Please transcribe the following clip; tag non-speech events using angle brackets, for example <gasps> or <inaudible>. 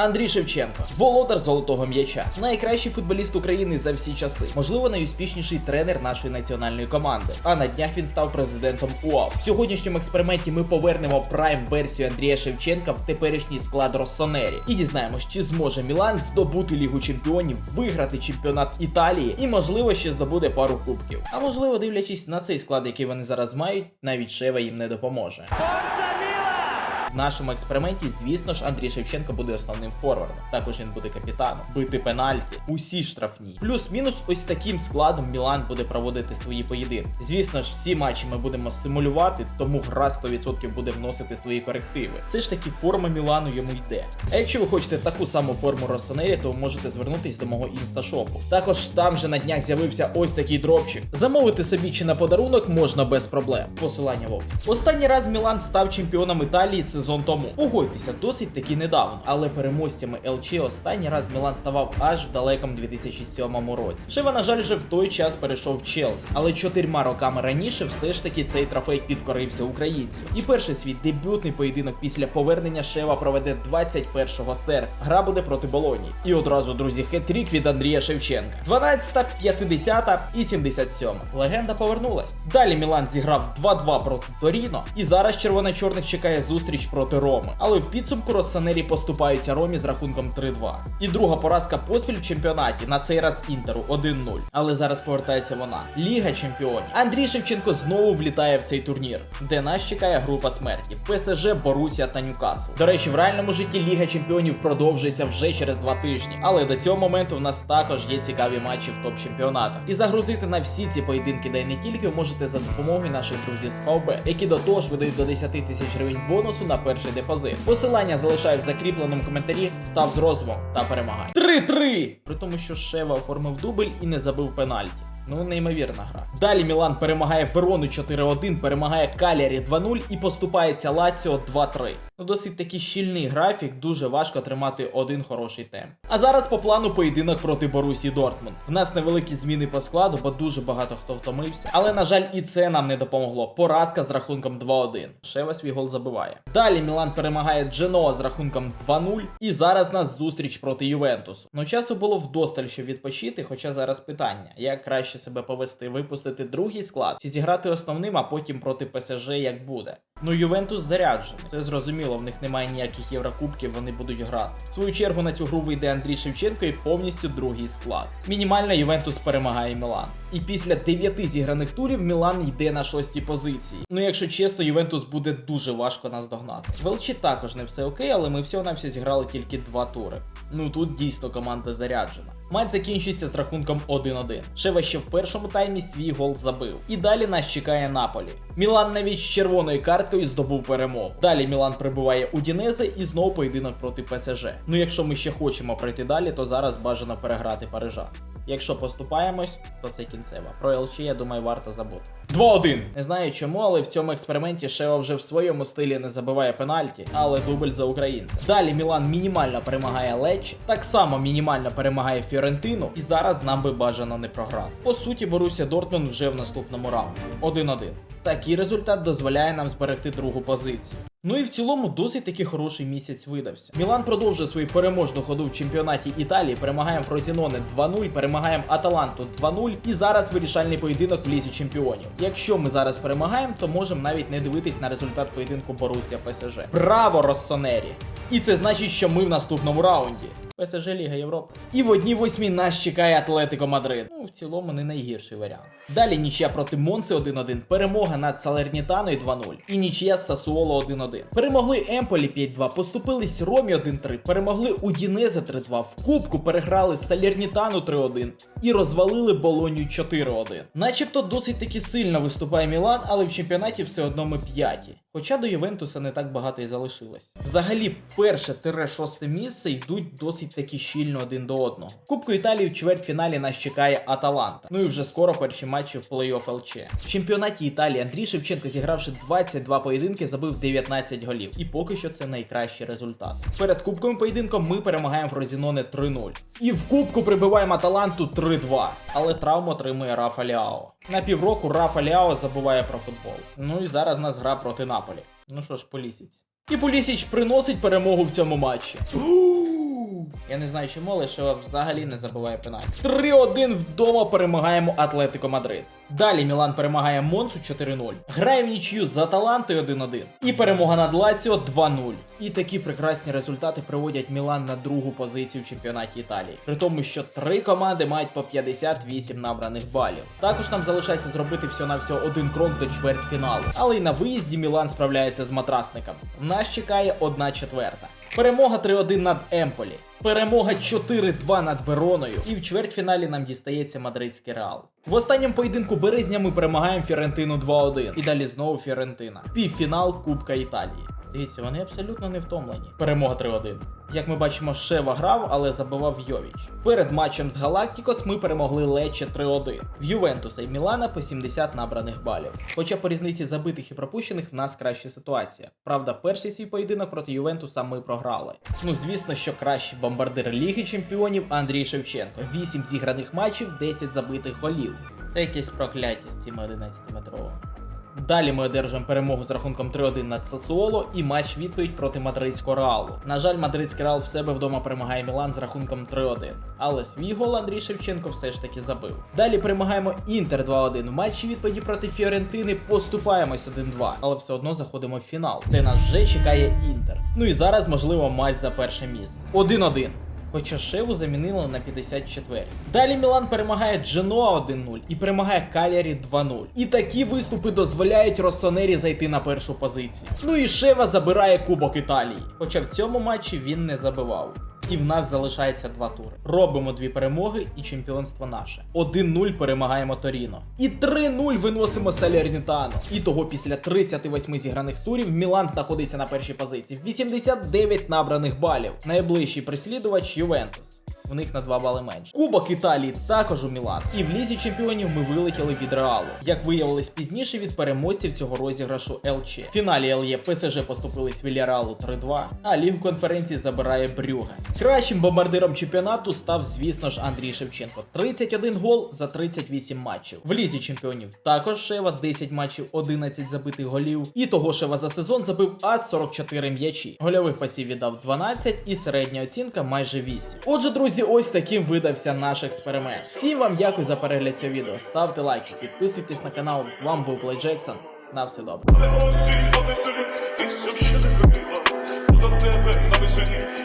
Андрій Шевченко, володар золотого м'яча, найкращий футболіст України за всі часи, можливо, найуспішніший тренер нашої національної команди. А на днях він став президентом УАФ. В сьогоднішньому експерименті ми повернемо прайм версію Андрія Шевченка в теперішній склад Россонері і дізнаємось, чи зможе Мілан здобути Лігу Чемпіонів, виграти чемпіонат Італії і, можливо, ще здобуде пару кубків. А можливо, дивлячись на цей склад, який вони зараз мають, навіть Шева їм не допоможе. В нашому експерименті, звісно ж, Андрій Шевченко буде основним форвардом. Також він буде капітаном, бити пенальті, усі штрафні. Плюс-мінус, ось таким складом Мілан буде проводити свої поєдинки. Звісно ж, всі матчі ми будемо симулювати, тому гра 100% буде вносити свої корективи. Все ж таки форма Мілану йому йде. А якщо ви хочете таку саму форму Росонері, то ви можете звернутись до мого інсташопу. Також там же на днях з'явився ось такий дропчик. Замовити собі чи на подарунок можна без проблем. Посилання в описі. Останній раз Мілан став чемпіоном Італії сезон тому. Погодьтеся, досить таки недавно, але переможцями ЛЧ останній раз Мілан ставав аж в далекому 2007 році. Шева, на жаль, вже в той час перейшов в Челсі, але чотирма роками раніше все ж таки цей трофей підкорився українцю. І перший свій дебютний поєдинок після повернення Шева проведе 21 серпня. Гра буде проти Болоні. І одразу, друзі, хет-трік від Андрія Шевченка. 12, 50 і 77. Легенда повернулась. Далі Мілан зіграв 2-2 проти Торіно, і зараз червоно-чорних чекає зустріч проти Роми. Але в підсумку Россанері поступаються Ромі з рахунком 3-2. І друга поразка поспіль в чемпіонаті на цей раз Інтеру 1-0. Але зараз повертається вона. Ліга чемпіонів. Андрій Шевченко знову влітає в цей турнір, де нас чекає група смерті: ПСЖ, Борусія та Ньюкасл. До речі, в реальному житті Ліга чемпіонів продовжується вже через два тижні. Але до цього моменту в нас також є цікаві матчі в топ-чемпіонатах. І загрузити на всі ці поєдинки, де не тільки можете за допомогою наших друзів з ФАВБ, які до того ж видають до 10 тисяч гривень бонусу на перший депозит. Посилання залишаю в закріпленому коментарі. Став з розумом та перемагай. 3-3! При тому, що Шева оформив дубль і не забив пенальті. Ну, неймовірна гра. Далі Мілан перемагає Верону 4-1, перемагає Калярі 2-0 і поступається Лаціо 2-3. Ну, досить такий щільний графік, дуже важко тримати один хороший темп. А зараз по плану поєдинок проти Борусі Дортмунд. В нас невеликі зміни по складу, бо дуже багато хто втомився. Але, на жаль, і це нам не допомогло. Поразка з рахунком 2-1. Шева свій гол забиває. Далі Мілан перемагає Дженоа з рахунком 2-0. І зараз нас зустріч проти Ювентусу. Ну, часу було вдосталь, щоб відпочити, хоча зараз питання: як краще себе повести, випустити другий склад, чи зіграти основним, а потім проти ПСЖ як буде. Ну, Ювентус заряджений. Це зрозуміло, в них немає ніяких єврокубків, вони будуть грати. В свою чергу на цю гру вийде Андрій Шевченко і повністю другий склад. Мінімально Ювентус перемагає Мілан. І після 9 зіграних турів Мілан йде на шостій позиції. Ну, якщо чесно, Ювентус буде дуже важко нас догнати. В також не все окей, але ми всього на все зіграли тільки два тури. Ну тут дійсно команда заряджена. Матч закінчується з рахунком 1-1. Шева ще в першому таймі свій гол забив. І далі нас чекає Наполі. Мілан навіть з червоною карткою здобув перемогу. Далі Мілан прибуває у Дінезе і знову поєдинок проти ПСЖ. Ну якщо ми ще хочемо пройти далі, то зараз бажано переграти Парижа. Якщо поступаємось, то це кінцева. Про ЛЧ, я думаю, варто забути. 2-1. Не знаю чому, але в цьому експерименті Шева вже в своєму стилі не забиває пенальті, але дубль за українця. Далі Мілан мінімально перемагає Леч, так само мінімально перемагає Фіорентину, і зараз нам би бажано не програти. По суті, Боруся Дортмунд вже в наступному раунді. 1-1. Такий результат дозволяє нам зберегти другу позицію. Ну і в цілому досить таки хороший місяць видався. Мілан продовжує свою переможну ходу в чемпіонаті Італії. Перемагаємо Фрозіноне 2-0, перемагаємо Аталанту 2-0. І зараз вирішальний поєдинок в лізі чемпіонів. Якщо ми зараз перемагаємо, то можемо навіть не дивитись на результат поєдинку Борусія ПСЖ. Браво, Россонері! І це значить, що ми в наступному раунді. ПСЖ Ліга Європи. І в одній восьмій нас чекає Атлетико Мадрид. Ну, в цілому не найгірший варіант. Далі нічия проти Монси 1-1, перемога над Салернітаною 2-0 і нічия з Сасуоло 1-1. Перемогли Емполі 5-2, поступились Ромі 1-3, перемогли Удінезе 3-2, в Кубку переграли Салернітану 3-1 і розвалили Болонію 4-1. Начебто досить таки сильно виступає Мілан, але в чемпіонаті все одно ми п'яті. Хоча до Ювентуса не так багато і залишилось. Взагалі, перше-шосте місце йдуть досить таки щільно один до одного. Кубку Італії в чвертьфіналі нас чекає Аталанта. Ну і вже скоро перші матчі в плей-офф ЛЧ. В чемпіонаті Італії Андрій Шевченко, зігравши 22 поєдинки, забив 19 голів. І поки що це найкращий результат. Перед кубковим поєдинком ми перемагаємо Фрозіноне 3-0. І в кубку прибиваємо Аталанту 3-2. Але травму отримує Рафа Ліао. На півроку Рафа Ліао забуває про футбол. Ну і зараз нас гра проти Наполі. Ну що ж, Полісіць. І Полісіч приносить перемогу в цьому матчі. <gasps> Я не знаю чому, але взагалі не забуває пенальті. 3-1 вдома перемагаємо Атлетико Мадрид. Далі Мілан перемагає Монсу 4-0. Грає в нічию за Талантою 1-1. І перемога над Лаціо 2-0. І такі прекрасні результати приводять Мілан на другу позицію в чемпіонаті Італії. При тому, що три команди мають по 58 набраних балів. Також нам залишається зробити всього-навсього один крок до чвертьфіналу. Але й на виїзді Мілан справляється з матрасником. Нас чекає одна четверта. Перемога 3-1 над Емполі. Перемога 4-2 над Вероною. І в чвертьфіналі нам дістається мадридський реал. В останньому поєдинку березня ми перемагаємо Фіорентину 2-1. І далі знову Фіорентина. Півфінал Кубка Італії. Дивіться, вони абсолютно не втомлені. Перемога 3-1. Як ми бачимо, Шева грав, але забивав Йовіч. Перед матчем з Галактікос ми перемогли Лече 3-1. В Ювентуса і Мілана по 70 набраних балів. Хоча по різниці забитих і пропущених в нас краща ситуація. Правда, перший свій поєдинок проти Ювентуса ми програли. Ну звісно, що кращий бомбардир Ліги Чемпіонів Андрій Шевченко. 8 зіграних матчів, 10 забитих голів. Це якесь прокляття з цими 11-метровими. Далі ми одержуємо перемогу з рахунком 3-1 над Сасуоло і матч відповідь проти мадридського реалу. На жаль, мадридський реал в себе вдома перемагає Мілан з рахунком 3-1. Але свій гол Андрій Шевченко все ж таки забив. Далі перемагаємо Інтер 2-1. В матчі відповіді проти Фіорентини поступаємось 1-2, але все одно заходимо в фінал, де нас вже чекає Інтер. Ну і зараз можливо матч за перше місце. 1-1. Хоча Шеву замінили на 54. Далі Мілан перемагає Дженоа 1-0 і перемагає Калярі 2-0. І такі виступи дозволяють Росонері зайти на першу позицію. Ну і Шева забирає Кубок Італії. Хоча в цьому матчі він не забивав. І в нас залишається два тури. Робимо дві перемоги і чемпіонство наше. 1-0 перемагаємо Торіно. І 3-0 виносимо Салернітано. І того після 38 зіграних турів Мілан знаходиться на першій позиції. 89 набраних балів. Найближчий прислідувач Ювентус. У них на 2 бали менше. Кубок Італії також у Мілан. І в лізі чемпіонів ми вилетіли від Реалу. Як виявилось пізніше від переможців цього розіграшу ЛЧ. В фіналі ЛЄ ПСЖ поступились Вільяреалу 3-2, а лігу конференції забирає Брюга. Кращим бомбардиром чемпіонату став, звісно ж, Андрій Шевченко. 31 гол за 38 матчів. В лізі чемпіонів також Шева 10 матчів, 11 забитих голів. І того Шева за сезон забив аж 44 м'ячі. Гольових пасів віддав 12 і середня оцінка майже 8. Отже, друзі, ось таким видався наш експеримент. Всім вам дякую за перегляд цього відео. Ставте лайки, підписуйтесь на канал. З вами був Плей Джексон. На все добре.